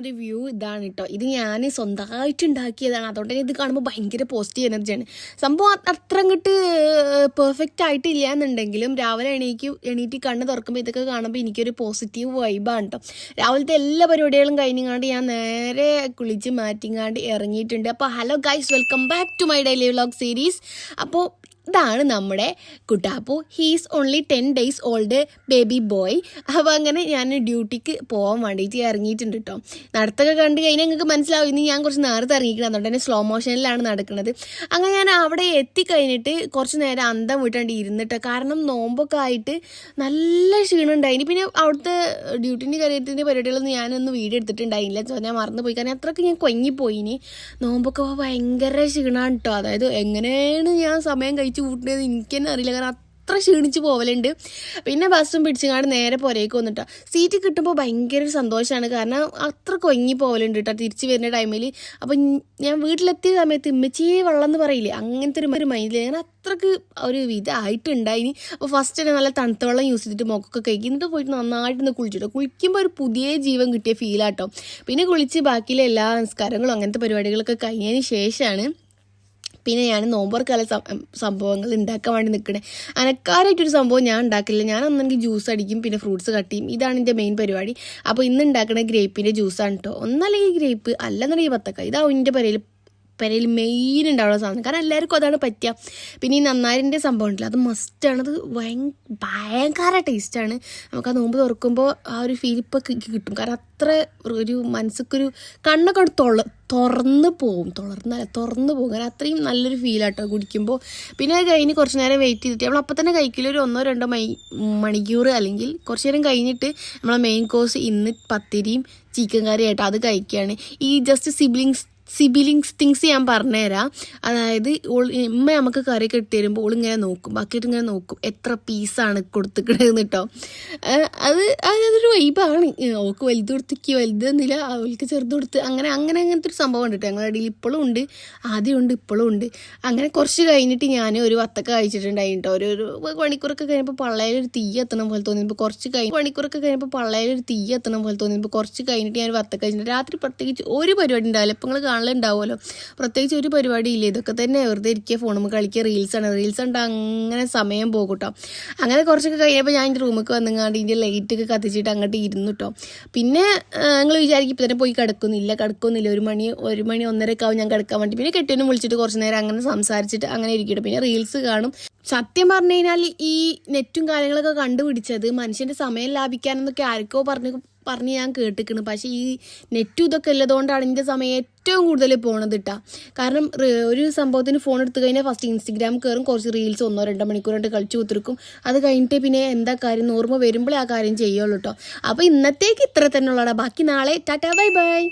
ഒരു വ്യൂ ഇതാണ് കേട്ടോ ഇത് ഞാൻ സ്വന്തമായിട്ട് ഉണ്ടാക്കിയതാണ്. അതുകൊണ്ട് തന്നെ ഇത് കാണുമ്പോൾ ഭയങ്കര പോസിറ്റീവ് എനർജിയാണ് സംഭവം അത്ര അങ്ങോട്ട് പെർഫെക്റ്റ് ആയിട്ടില്ല എന്നുണ്ടെങ്കിലും രാവിലെ എണീക്ക് എണീറ്റ് കണ്ണ് തുറക്കുമ്പോൾ ഇതൊക്കെ കാണുമ്പോൾ എനിക്കൊരു പോസിറ്റീവ് വൈബാണ് കേട്ടോ രാവിലത്തെ എല്ലാ പരിപാടികളും കഴിഞ്ഞാണ്ട് ഞാൻ നേരെ കുളിച്ച് മാറ്റിങ്ങാണ്ട് ഇറങ്ങിയിട്ടുണ്ട്. അപ്പോൾ hello guys welcome back to my daily vlog series അപ്പോൾ ഇതാണ് നമ്മുടെ Kuttappu. He's only ten days old baby boy അപ്പോൾ അങ്ങനെ ഞാൻ ഡ്യൂട്ടിക്ക് പോകാൻ വേണ്ടിയിട്ട് ഇറങ്ങിയിട്ടുണ്ട് കേട്ടോ നടത്തൊക്കെ കണ്ട് കഴിഞ്ഞാൽ നിങ്ങൾക്ക് മനസ്സിലാവും ഇനി ഞാൻ കുറച്ച് നേരത്തെ ഇറങ്ങിക്കണം അതുകൊണ്ട് തന്നെ സ്ലോ മോഷനിലാണ് നടക്കുന്നത്. അങ്ങനെ ഞാൻ അവിടെ എത്തിക്കഴിഞ്ഞിട്ട് കുറച്ച് നേരം അന്തം വിട്ടാണ്ട് ഇരുന്നിട്ട് കാരണം നോമ്പൊക്കെ ആയിട്ട് നല്ല ക്ഷീണം ഇനി പിന്നെ അവിടുത്തെ ഡ്യൂട്ടിന്റെ കാര്യത്തിന്റെ പരിപാടികളൊന്നും ഞാനൊന്നും വീഡിയോ എടുത്തിട്ടുണ്ടായില്ല. സോ ഞാൻ മറന്നു പോയി കാരണം അത്രയ്ക്ക് ഞാൻ കൊങ്ങിപ്പോയിനി നോമ്പൊക്കെ ഭയങ്കര ക്ഷീണമാണ് കേട്ടോ അതായത് എങ്ങനെയാണ് ഞാൻ സമയം കഴിച്ച് കൂട്ടുന്നത് എനിക്ക് തന്നെ അറിയില്ല. കാരണം അത്ര ക്ഷീണിച്ച് പോവലുണ്ട്. പിന്നെ ബസ്സും പിടിച്ചുകൊണ്ട് നേരെ പുരയ്ക്ക് വന്നിട്ടോ. സീറ്റ് കിട്ടുമ്പോൾ ഭയങ്കര സന്തോഷമാണ് കാരണം അത്ര കൊങ്ങി പോവലുണ്ട് കേട്ടോ തിരിച്ച് വരുന്ന ടൈമിൽ അപ്പം ഞാൻ വീട്ടിലെത്തിയ സമയത്ത് ഇമ്മച്ചിയെ വെള്ളം എന്ന് പറയില്ലേ അങ്ങനത്തെ ഒരു മൈൻഡിൽ ഞാൻ അത്രയ്ക്ക് ഒരു ഇതായിട്ടുണ്ടായിനി അപ്പോൾ ഫസ്റ്റ് തന്നെ നല്ല തണുത്ത വെള്ളം യൂസ് ചെയ്തിട്ട് മുഖമൊക്കെ കഴിക്കും എന്നിട്ട് പോയിട്ട് നന്നായിട്ടൊന്ന് കുളിച്ചിട്ടോ. കുളിക്കുമ്പോൾ ഒരു പുതിയ ജീവൻ കിട്ടിയ ഫീലാട്ടോ പിന്നെ കുളിച്ച് ബാക്കിയിലെ എല്ലാ സംസ്കാരങ്ങളും അങ്ങനത്തെ പരിപാടികളൊക്കെ കഴിഞ്ഞതിന് ശേഷമാണ് പിന്നെ ഞാൻ നോമ്പർക്കാല സംഭവങ്ങൾ ഉണ്ടാക്കാൻ വേണ്ടി നിൽക്കണേ അനക്കാരായിട്ടൊരു സംഭവം ഞാൻ ഉണ്ടാക്കില്ല ഞാൻ ഒന്നെങ്കിൽ ജ്യൂസ് അടിക്കും പിന്നെ ഫ്രൂട്ട്സ് കട്ട് ചെയ്യും. ഇതാണ് എന്റെ മെയിൻ പരിപാടി. അപ്പോൾ ഇന്ന് ഉണ്ടാക്കുന്ന ഗ്രേപ്പിന്റെ ജ്യൂസാണ് കേട്ടോ ഒന്നല്ലെങ്കിൽ ഗ്രേപ്പ് അല്ലെന്നുണ്ടെങ്കിൽ പത്തക്ക. ഇതാവും എന്റെ പെരയിൽ പെരയിൽ മെയിൻ ഉണ്ടാവുന്ന സാധനം. കാരണം എല്ലാവർക്കും അതാണ് പറ്റുക പിന്നെ ഈ നന്നാരിന്റെ സംഭവം ഉണ്ടല്ലോ അത് മസ്റ്റാണ് അത് ഭയ ഭയങ്കര ടേസ്റ്റാണ് നമുക്ക് ആ നോമ്പ് തുറക്കുമ്പോൾ ആ ഒരു ഫീൽ ഇപ്പോൾ കിട്ടും. കാരണം അത്ര ഒരു മനസ്സിക്കൊരു കണ്ണൊക്കെ അവിടെ തൊള തുറന്ന് പോവും. തുളർന്നല്ല തുറന്ന് പോകും കാരണം അത്രയും നല്ലൊരു ഫീലാട്ടോ കുടിക്കുമ്പോൾ പിന്നെ അത് കഴിഞ്ഞ് കുറച്ച് നേരം വെയിറ്റ് ചെയ്തിട്ട് നമ്മൾ അപ്പം തന്നെ കഴിക്കില്ല. ഒരു ഒന്നോ രണ്ടോ മൈ മണിക്കൂർ അല്ലെങ്കിൽ കുറച്ച് നേരം കഴിഞ്ഞിട്ട് നമ്മളെ മെയിൻ കോഴ്സ് ഇന്ന് പത്തിരിയും ചിക്കൻ കറിയായിട്ട് അത് കഴിക്കുകയാണ് ഈ ജസ്റ്റ് സിബ്ലിങ്സ് സിബിലിങ്സ് തിങ്സ് ഞാൻ പറഞ്ഞുതരാം. അതായത് ഓൾ ഉമ്മ നമുക്ക് കറി കെട്ടി തരുമ്പോൾ ഓളിങ്ങനെ നോക്കും. ബാക്കിയിട്ട് ഇങ്ങനെ നോക്കും. എത്ര പീസാണ് കൊടുത്തിക്കണതെന്ന് കേട്ടോ അത് അതൊരു വൈബാണ് ഓക്ക് വലുത് കൊടുത്തിക്ക് വലുത് വലുതെന്നില്ല അവൾക്ക് ചെറുത് കൊടുത്ത് അങ്ങനെ അങ്ങനെ അങ്ങനത്തെ ഒരു സംഭവം ഉണ്ട് കേട്ടോ ഞങ്ങളുടെ ഇടയിൽ ഇപ്പോഴും ഉണ്ട്. ആദ്യം ഉണ്ട് ഇപ്പോഴും ഉണ്ട്. അങ്ങനെ കുറച്ച് കഴിഞ്ഞിട്ട് ഞാൻ ഒരു വത്തക്ക കഴിച്ചിട്ടുണ്ടായി കേട്ടോ ഒരു ഒരു മണിക്കൂറൊക്കെ കഴിഞ്ഞപ്പോൾ പള്ളയിൽ ഒരു തീ എത്തണം പോലെ തോന്നിയപ്പോൾ കുറച്ച് കഴിഞ്ഞ് മണിക്കൂറൊക്കെ കഴിഞ്ഞപ്പോൾ പള്ളയിൽ ഒരു തീ എത്തണം പോലെ തോന്നിയപ്പോൾ കുറച്ച് കഴിഞ്ഞിട്ട് ഞാൻ ഒരു വത്തക്ക കഴിച്ചിട്ടുണ്ട് രാത്രി പ്രത്യേകിച്ച് ഒരു പരിപാടി ഉണ്ടാവില്ല. ഇപ്പം നിങ്ങൾ കാണലുണ്ടാവുമല്ലോ. പ്രത്യേകിച്ച് ഒരു പരിപാടിയില്ല ഇതൊക്കെ തന്നെ വെറുതെ ഇരിക്കുക ഫോണും കളിക്കുക റീൽസാണ് റീൽസ് ഉണ്ട് അങ്ങനെ സമയം പോകും കേട്ടോ. അങ്ങനെ കുറച്ചൊക്കെ കഴിഞ്ഞപ്പോൾ ഞാൻ എന്റെ റൂമിലേക്ക് വന്നങ്ങാണ്ട് ഇതിന്റെ ലൈറ്റൊക്കെ കത്തിച്ചിട്ട് അങ്ങോട്ട് ഇരുന്നു കേട്ടോ. പിന്നെ നിങ്ങൾ വിചാരിക്കും ഇപ്പം തന്നെ പോയി കിടക്കുന്നില്ല. കിടക്കുന്നില്ല. ഒരു മണി ഒരു മണി ഒന്നരയൊക്കെ ആവും ഞാൻ കിടക്കാൻ വേണ്ടി. പിന്നെ കെട്ടിനും വിളിച്ചിട്ട് കുറച്ച് നേരം അങ്ങനെ സംസാരിച്ചിട്ട് അങ്ങനെ ഇരിക്കട്ടെ പിന്നെ റീൽസ് കാണും. സത്യം പറഞ്ഞു കഴിഞ്ഞാൽ ഈ നെറ്റും കാര്യങ്ങളൊക്കെ കണ്ടുപിടിച്ചത് മനുഷ്യന്റെ സമയം ലാഭിക്കാനെന്നൊക്കെ ആർക്കോ പറഞ്ഞു പറഞ്ഞ് ഞാൻ കേട്ടിക്കണ്. പക്ഷേ ഈ നെറ്റും ഇതൊക്കെ ഉള്ളതുകൊണ്ടാണ് എന്റെ സമയം ഏറ്റവും കൂടുതൽ പോണത് ഇട്ടാ കാരണം ഒരു സംഭവത്തിന് ഫോൺ എടുത്തു കഴിഞ്ഞാൽ ഫസ്റ്റ് ഇൻസ്റ്റഗ്രാം കയറും കുറച്ച് റീൽസ് ഒന്നോ രണ്ടോ മണിക്കൂറായിട്ട് കളിച്ചു കുത്തിരിക്കും. അത് കഴിഞ്ഞിട്ട് പിന്നെ എന്താ കാര്യം ഓർമ്മ വരുമ്പോഴേ ആ കാര്യം ചെയ്യുള്ളൂ കേട്ടോ അപ്പോൾ ഇന്നത്തേക്ക് ഇത്ര തന്നെ ഉള്ളടാ ബാക്കി നാളെ ടാറ്റാ ബൈ ബൈ.